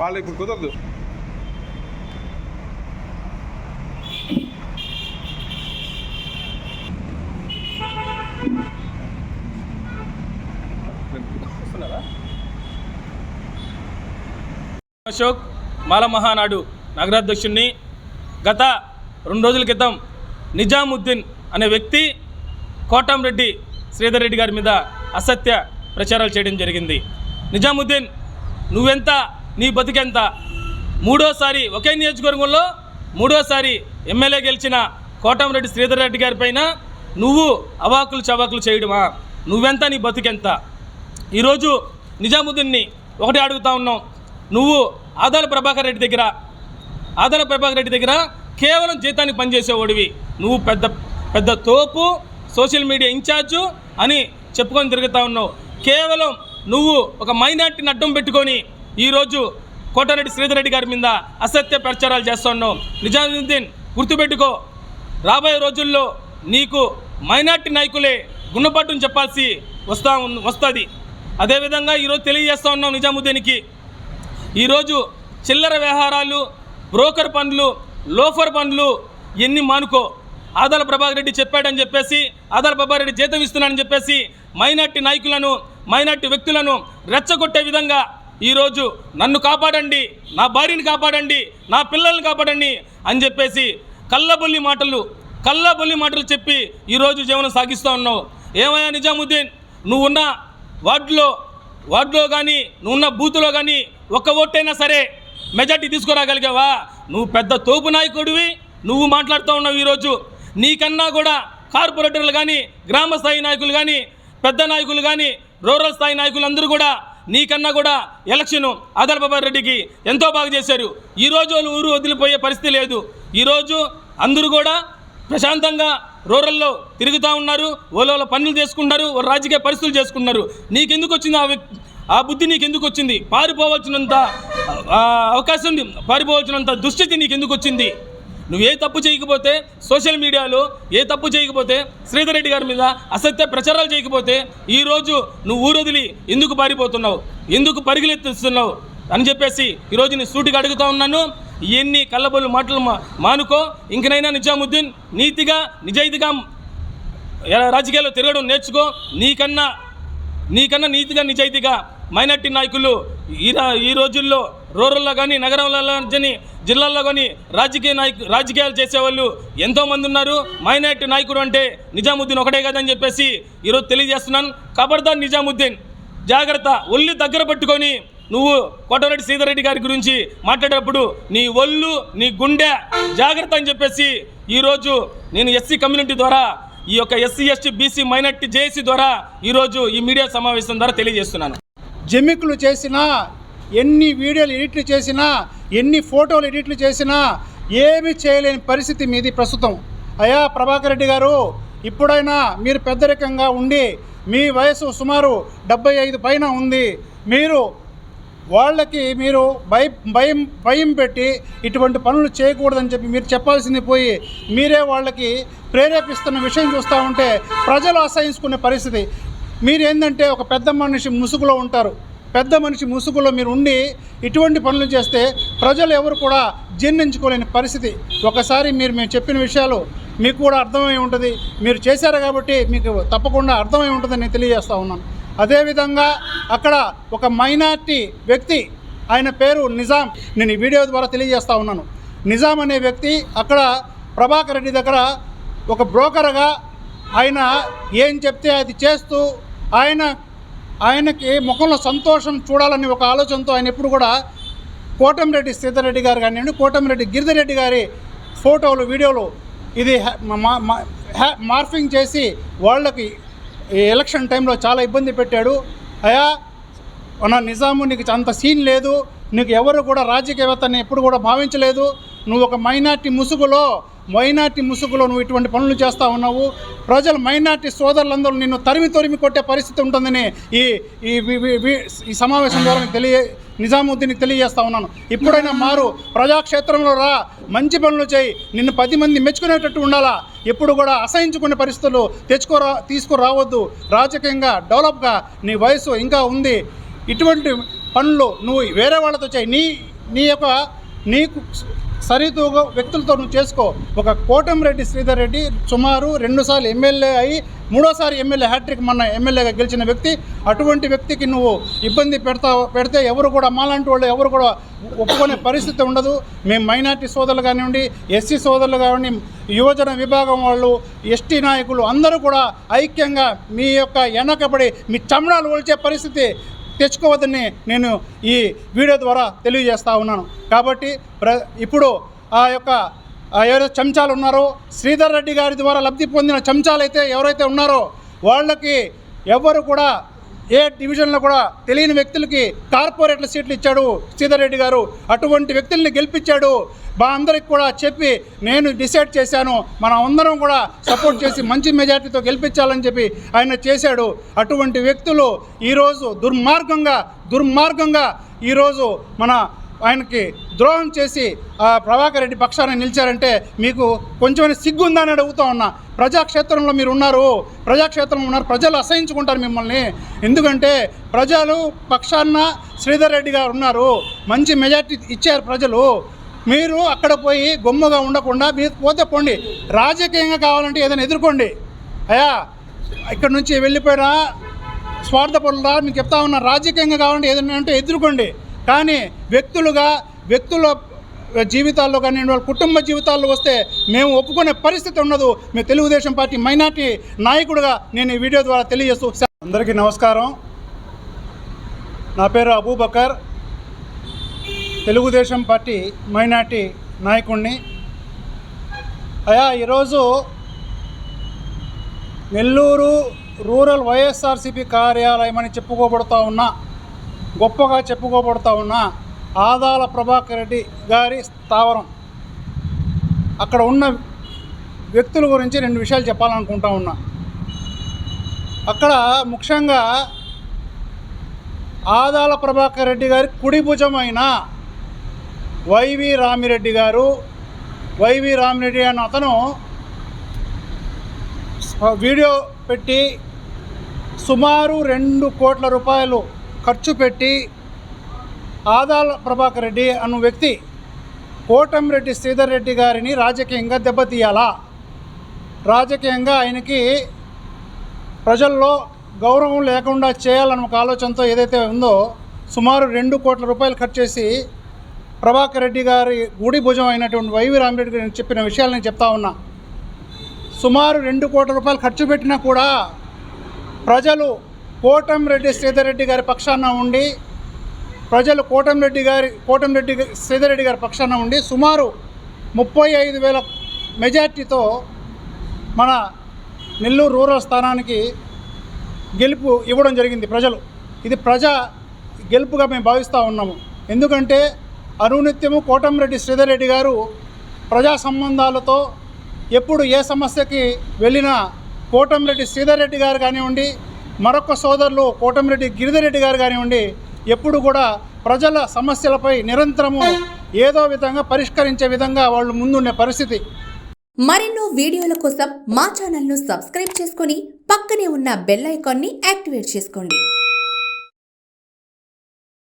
వాళ్ళు ఇప్పుడు కుదరదు. అశోక్ మాల మహానాడు నగరాధ్యక్షుణ్ణి గత రెండు రోజుల క్రితం నిజాముద్దీన్ అనే వ్యక్తి కోటంరెడ్డి శ్రీధర్ రెడ్డి గారి మీద అసత్య ప్రచారాలు చేయడం జరిగింది. నిజాముద్దీన్ నువ్వెంత నీ బతికెంత? మూడోసారి ఒకే నియోజకవర్గంలో మూడోసారి ఎమ్మెల్యే గెలిచిన కోటమిరెడ్డి శ్రీధర్ రెడ్డి గారి పైన నువ్వు అవాకులు చవాకులు చేయడమా? నువ్వెంత నీ బతుకెంత? ఈరోజు నిజాముద్దీన్ని ఒకటి అడుగుతా ఉన్నాం. నువ్వు ఆదాల ప్రభాకర్ రెడ్డి దగ్గర ఆదాల ప్రభాకర్ రెడ్డి దగ్గర కేవలం జీతానికి పనిచేసేవాడివి. నువ్వు పెద్ద పెద్ద తోపు సోషల్ మీడియా ఇన్ఛార్జు అని చెప్పుకొని తిరుగుతా ఉన్నావు. కేవలం నువ్వు ఒక మైనార్టీని అడ్డం పెట్టుకొని ఈరోజు కోటారెడ్డి శ్రీధర్ రెడ్డి గారి మీద అసత్య ప్రచారాలు చేస్తున్నావు నిజాముద్దీన్ గుర్తుపెట్టుకో రాబోయే రోజుల్లో నీకు మైనార్టీ నాయకులే గుణపాఠం చెప్పాల్సి వస్తా వస్తుంది. అదేవిధంగా ఈరోజు తెలియజేస్తూ ఉన్నాం నిజాముద్దీన్కి. ఈరోజు చిల్లర వ్యవహారాలు బ్రోకర్ పనులు లోఫర్ పనులు ఎన్ని మానుకో. ఆదాల ప్రభాకర్ రెడ్డి చెప్పాడని చెప్పేసి ఆదాల ప్రభాకర్ రెడ్డి జీతం ఇస్తున్నాడని చెప్పేసి మైనార్టీ నాయకులను మైనార్టీ వ్యక్తులను రెచ్చగొట్టే విధంగా ఈరోజు నన్ను కాపాడండి నా భార్యని కాపాడండి నా పిల్లల్ని కాపాడండి అని చెప్పేసి కళ్ళబొల్లి మాటలు కళ్ళబొల్లి మాటలు చెప్పి ఈరోజు జీవనం సాగిస్తూ ఉన్నావు. ఏమయ్యా నిజాముద్దీన్? నువ్వున్న వార్డులో వార్డులో కానీ నువ్వున్న బూత్లో కానీ ఒక్క ఓటైనా సరే మెజార్టీ తీసుకురాగలిగావా? నువ్వు పెద్ద తోపు నాయకుడివి నువ్వు మాట్లాడుతూ ఉన్నావు ఈరోజు. నీకన్నా కూడా కార్పొరేటర్లు కానీ గ్రామ స్థాయి నాయకులు కానీ పెద్ద నాయకులు కానీ రూరల్ స్థాయి నాయకులు అందరూ కూడా నీకన్నా కూడా ఎలక్షన్ ఆదర్బాబు రెడ్డికి ఎంతో బాగా చేశారు. ఈరోజు వాళ్ళు ఊరు వదిలిపోయే పరిస్థితి లేదు. ఈరోజు అందరూ కూడా ప్రశాంతంగా రూరల్లో తిరుగుతూ ఉన్నారు. వాళ్ళు వాళ్ళ పనులు చేసుకుంటారు. ఓ రాజకీయ పరిస్థితులు చేసుకున్నారు నీకెందుకు వచ్చింది ఆ ఆ బుద్ధి నీకు ఎందుకు వచ్చింది? పారిపోవలసినంత అవకాశం ఉంది పారిపోవలసినంత దుస్థితి నీకు ఎందుకు వచ్చింది? నువ్వు ఏ తప్పు చేయకపోతే సోషల్ మీడియాలో ఏ తప్పు చేయకపోతే శ్రీధర్ రెడ్డి గారి మీద అసత్య ప్రచారాలు చేయకపోతే ఈరోజు నువ్వు ఊరొదిలి ఎందుకు పారిపోతున్నావు? ఎందుకు పరిగెలెత్తిస్తున్నావు అని చెప్పేసి ఈరోజు నేను సూటిగా అడుగుతా ఉన్నాను. ఎన్ని కళ్ళబొల్లు మాటలు మానుకో. ఇంకనైనా నిజాముద్దీన్ నీతిగా నిజాయితీగా రాజకీయాల్లో తిరగడం నేర్చుకో. నీకన్నా నీకన్నా నీతిగా నిజాయితీగా మైనార్టీ నాయకులు ఈ ఈ రోజుల్లో రూరల్లో కానీ నగరంలో కానీ జిల్లాల్లో కానీ రాజకీయ నాయకు రాజకీయాలు చేసేవాళ్ళు ఎంతోమంది ఉన్నారు. మైనార్టీ నాయకుడు అంటే నిజాముద్దీన్ ఒకటే కదని చెప్పేసి ఈరోజు తెలియజేస్తున్నాను. ఖబర్దార్ నిజాముద్దీన్ జాగ్రత్త ఒళ్ళు దగ్గర పట్టుకొని నువ్వు కోటరెడ్డి సీతారెడ్డి గారి గురించి మాట్లాడేటప్పుడు నీ ఒళ్ళు నీ గుండె జాగ్రత్త అని చెప్పేసి ఈరోజు నేను ఎస్సీ కమ్యూనిటీ ద్వారా ఈ యొక్క SC ST BC minority JAC ద్వారా ఈరోజు ఈ మీడియా సమావేశం ద్వారా తెలియజేస్తున్నాను. జమికులు చేసిన ఎన్ని వీడియోలు ఎడిట్లు చేసినా ఎన్ని ఫోటోలు ఎడిట్లు చేసినా ఏమి చేయలేని పరిస్థితి మీది ప్రస్తుతం. అయా ప్రభాకర్ రెడ్డి గారు ఇప్పుడైనా మీరు పెద్దరికంగా ఉండి మీ వయసు సుమారు డెబ్బై ఐదు పైన ఉంది. మీరు వాళ్ళకి మీరు భయ భయం భయం పెట్టి ఇటువంటి పనులు చేయకూడదని చెప్పి మీరు చెప్పాల్సింది పోయి మీరే వాళ్ళకి ప్రేరేపిస్తున్న విషయం చూస్తూ ఉంటే ప్రజలు అసహించుకునే పరిస్థితి. మీరు ఏంటంటే ఒక పెద్ద మనిషి ముసుగులో ఉంటారు. పెద్ద మనిషి ముసుగులో మీరు ఉండి ఇటువంటి పనులు చేస్తే ప్రజలు ఎవరు కూడా జీర్ణించుకోలేని పరిస్థితి. ఒకసారి మీరు మేము చెప్పిన విషయాలు మీకు కూడా అర్థమై ఉంటుంది. మీరు చేశారు కాబట్టి మీకు తప్పకుండా అర్థమై ఉంటుందని నేను తెలియజేస్తూ ఉన్నాను. అదేవిధంగా అక్కడ ఒక మైనార్టీ వ్యక్తి ఆయన పేరు నిజాం నేను ఈ వీడియో ద్వారా తెలియజేస్తూ ఉన్నాను. నిజాం అనే వ్యక్తి అక్కడ ప్రభాకర్ రెడ్డి దగ్గర ఒక బ్రోకర్గా ఆయన ఏం చెప్తే అది చేస్తూ ఆయన ఆయనకి ముఖంలో సంతోషం చూడాలని ఒక ఆలోచనతో ఆయన ఎప్పుడు కూడా కోటమిరెడ్డి సీతారెడ్డి గారు కానివ్వండి కోటమిరెడ్డి గిరిధరెడ్డి గారి ఫోటోలు వీడియోలు ఇది హ్యా- మా- హ్యా- మార్ఫింగ్ చేసి వాళ్ళకి ఎలక్షన్ టైంలో చాలా ఇబ్బంది పెట్టాడు. అయా నా నిజాము నీకు అంత సీన్ లేదు. నీకు ఎవరు కూడా రాజకీయవేత్తని ఎప్పుడు కూడా భావించలేదు. నువ్వు ఒక మైనార్టీ ముసుగులో మైనార్టీ ముసుగులో నువ్వు ఇటువంటి పనులు చేస్తూ ఉన్నావు. ప్రజలు మైనార్టీ సోదరులందరూ నిన్ను తరిమి తరిమి కొట్టే పరిస్థితి ఉంటుందని ఈ ఈ వి- ఈ సమావేశం ద్వారా తెలియ నిజాముద్దీన్కి తెలియజేస్తా ఉన్నాను. ఇప్పుడైనా మారు ప్రజాక్షేత్రంలో రా మంచి పనులు చేయి. నిన్ను పది మంది మెచ్చుకునేటట్టు ఉండాలా? ఎప్పుడు కూడా అసహించుకునే పరిస్థితులు తెచ్చుకోరా తీసుకురావద్దు. రాజకీయంగా డెవలప్గా నీ వయసు ఇంకా ఉంది. ఇటువంటి పనులు నువ్వు వేరే వాళ్ళతో చేయి. నీ నీ యొక్క నీకు సరితూగ వ్యక్తులతో నువ్వు చేసుకో. ఒక కోటంరెడ్డి శ్రీధర్ రెడ్డి సుమారు రెండుసార్లు ఎమ్మెల్యే అయి మూడోసారి ఎమ్మెల్యే హ్యాట్రిక్ మొన్న ఎమ్మెల్యేగా గెలిచిన వ్యక్తి. అటువంటి వ్యక్తికి నువ్వు ఇబ్బంది పెడతా పెడితే ఎవరు కూడా మాలాంటి వాళ్ళు ఎవరు కూడా ఒప్పుకునే పరిస్థితి ఉండదు. మేము మైనార్టీ సోదరులు కానివ్వండి ఎస్సీ సోదరులు కానివ్వండి యువజన విభాగం వాళ్ళు ఎస్టీ నాయకులు అందరూ కూడా ఐక్యంగా మీ యొక్క వెనకబడి మీ చమడాలు ఒలిచే పరిస్థితి తెచ్చుకోవద్దని నేను ఈ వీడియో ద్వారా తెలియజేస్తా ఉన్నాను. కాబట్టి ప్ర ఇప్పుడు ఆ యొక్క ఎవరైతే చెంచాలు ఉన్నారో శ్రీధర్ రెడ్డి గారి ద్వారా లబ్ధి పొందిన చెంచాలు అయితే ఎవరైతే ఉన్నారో వాళ్ళకి ఎవరు కూడా ఏ డివిజన్లో కూడా తెలియని వ్యక్తులకి కార్పొరేట్ల సీట్లు ఇచ్చాడు శ్రీధర్ రెడ్డి గారు. అటువంటి వ్యక్తుల్ని గెలిపించాడు. మా అందరికి కూడా చెప్పి నేను డిసైడ్ చేశాను. మనం అందరం కూడా సపోర్ట్ చేసి మంచి మెజార్టీతో గెలిపించాలని చెప్పి ఆయన చేశాడు. అటువంటి వ్యక్తులు ఈరోజు దుర్మార్గంగా దుర్మార్గంగా ఈరోజు మన ఆయనకి ద్రోహం చేసి ప్రభాకర్ రెడ్డి పక్షాన నిలిచారంటే మీకు కొంచెమైనా సిగ్గుందని అడుగుతా ఉన్నా. ప్రజాక్షేత్రంలో మీరు ఉన్నారు. ప్రజాక్షేత్రంలో ఉన్నారు. ప్రజలు అసహించుకుంటారు మిమ్మల్ని. ఎందుకంటే ప్రజలు పక్షాన శ్రీధర్ రెడ్డి గారు ఉన్నారు. మంచి మెజార్టీ ఇచ్చారు ప్రజలు. మీరు అక్కడ పోయి గొమ్మగా ఉండకుండా మీరు పోతే పోండి. రాజకీయంగా కావాలంటే ఏదైనా ఎదుర్కోండి. అయ్యా ఇక్కడ నుంచి వెళ్ళిపోయినా స్వార్థపరులురా మీకు చెప్తా ఉన్నా రాజకీయంగా కావాలంటే ఏదైనా అంటే ఎదుర్కోండి. కానీ వ్యక్తులుగా వ్యక్తుల జీవితాల్లో కానీ వాళ్ళ కుటుంబ జీవితాల్లో వస్తే మేము ఒప్పుకునే పరిస్థితి ఉండదు. మేము తెలుగుదేశం పార్టీ మైనార్టీ నాయకుడుగా నేను ఈ వీడియో ద్వారా తెలియజేస్తూ అందరికీ నమస్కారం. నా పేరు అబూబకర్. తెలుగుదేశం పార్టీ మైనార్టీ నాయకుడిని అయా ఈరోజు నెల్లూరు రూరల్ వైఎస్ఆర్సీపీ కార్యాలయం అని చెప్పుకోబడుతూ ఉన్న గొప్పగా చెప్పుకోబడుతూ ఉన్న ఆదాల ప్రభాకర్ రెడ్డి గారి స్థావరం. అక్కడ ఉన్న వ్యక్తుల గురించి రెండు విషయాలు చెప్పాలనుకుంటా ఉన్నా. అక్కడ ముఖ్యంగా ఆదాల ప్రభాకర్ రెడ్డి గారి కుడి భుజమైన వైవి రామిరెడ్డి గారు వైవి రామిరెడ్డి అన్న అతను వీడియో పెట్టి సుమారు రెండు కోట్ల రూపాయలు ఖర్చు పెట్టి ఆదాల ప్రభాకర్ రెడ్డి అన్న వ్యక్తి కోటంరెడ్డి శ్రీధర్ రెడ్డి గారిని రాజకీయంగా దెబ్బతీయాలా? రాజకీయంగా ఆయనకి ప్రజల్లో గౌరవం లేకుండా చేయాలన్న ఒక ఆలోచనతో ఏదైతే ఉందో సుమారు రెండు కోట్ల రూపాయలు ఖర్చు చేసి ప్రభాకర్ రెడ్డి గారి గుడి భుజం అయినటువంటి వైవి రామిరెడ్డి గారు చెప్పిన విషయాలు నేను చెప్తా ఉన్నా. సుమారు రెండు కోట్ల రూపాయలు ఖర్చు పెట్టినా కూడా ప్రజలు కోటంరెడ్డి శ్రీధర్రెడ్డి గారి పక్షాన ఉండి ప్రజలు కోటంరెడ్డి గారి కోటంరెడ్డి శ్రీధర్ రెడ్డి గారి పక్షాన ఉండి సుమారు ముప్పై ఐదు వేల మెజార్టీతో మన నెల్లూరు రూరల్ స్థానానికి గెలుపు ఇవ్వడం జరిగింది ప్రజలు. ఇది ప్రజా గెలుపుగా మేము భావిస్తూ ఉన్నాము. ఎందుకంటే అనునిత్యము కోటంరెడ్డి శ్రీధర్ రెడ్డి గారు ప్రజా సంబంధాలతో ఎప్పుడు ఏ సమస్యకి వెళ్ళినా కోటంరెడ్డి శ్రీధర్ రెడ్డి గారు కానివ్వండి మరొక సోదరులు కోటంరెడ్డి గిరిధర్ రెడ్డి గారు కానివ్వండి ఎప్పుడు కూడా ప్రజల సమస్యలపై నిరంతరము ఏదో విధంగా పరిష్కరించే విధంగా వాళ్ళు ముందుండే పరిస్థితి. మరెన్నో వీడియోల కోసం మా ఛానల్ను సబ్స్క్రైబ్ చేసుకొని పక్కనే ఉన్న బెల్ ఐకాన్ని యాక్టివేట్ చేసుకోండి.